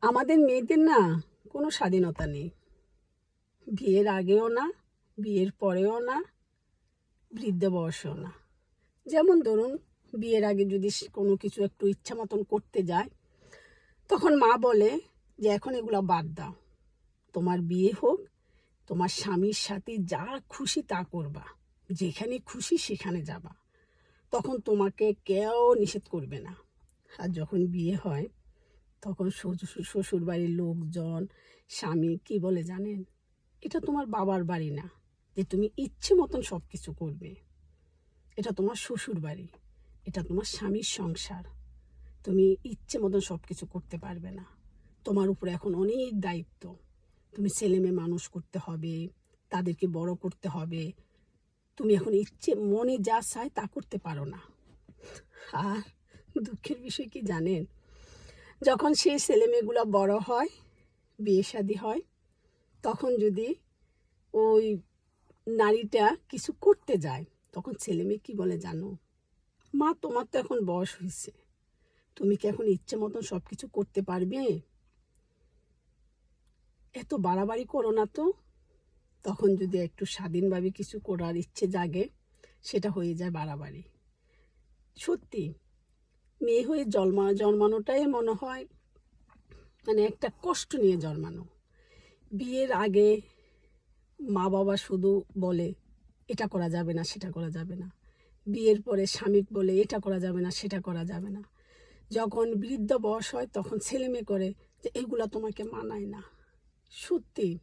আমাদের মেয়েদের না কোনো স্বাধীনতা নেই। বিয়ের আগেও না, বিয়ের পরেও না, বৃদ্ধ বয়সেও না। যেমন ধরুন, বিয়ের আগে যদি কোনো কিছু একটু ইচ্ছা মতন করতে যায়, তখন মা বলে যে, এখন এগুলো বাদ দাও। তোমার বিয়ে হোক, তোমার স্বামীর সাথে যা খুশি তা করবা। যেখানে খুশি সেখানে যাবা। তখন তোমাকে কেউ নিষেধ করবে না। আর যখন বিয়ে হয় তখন শ্বশুর বাড়ির লোকজন, স্বামী, কি বলে জানেন? এটা তোমার বাবার বাড়ি না, যে তুমি ইচ্ছে মতন সব কিছু করবে। এটা তোমার শ্বশুর বাড়ি এটা তোমার স্বামীর সংসার। তুমি ইচ্ছে মতন সব কিছু করতে পারবে না। তোমার উপরে এখন অনেক দায়িত্ব। তুমি ছেলে মেয়ে মানুষ করতে হবে, তাদেরকে বড় করতে হবে। তুমি এখন ইচ্ছে, মনে যা চায় তা করতে পারো না। আর দুঃখের বিষয় কি জানেন? যখন সেই ছেলে মেয়েগুলো বড় হয়, বিয়ে শাদি হয়, তখন যদি ওই নারীটা কিছু করতে যায়, তখন ছেলে মেয়ে কী বলে জানো? মা, তোমার তো এখন বয়স হয়েছে, তুমি কি এখন ইচ্ছে মতন সব কিছু করতে পারবে? এত বাড়াবাড়ি করো না তো। তখন যদি একটু স্বাধীনভাবে কিছু করার ইচ্ছে জাগে, সেটা হয়ে যায় বাড়াবাড়ি। সত্যি মেয়ে হয়ে জন্মা, জন্মানোটাই মনে হয় মানে একটা কষ্ট নিয়ে জন্মানো। বিয়ের আগে মা বাবা শুধু বলে, এটা করা যাবে না, সেটা করা যাবে না। বিয়ের পরে স্বামী বলে, এটা করা যাবে না, সেটা করা যাবে না। যখন বৃদ্ধ বয়স হয়, তখন ছেলে মেয়ে করে যে, এগুলো তোমাকে মানায় না। সত্যি।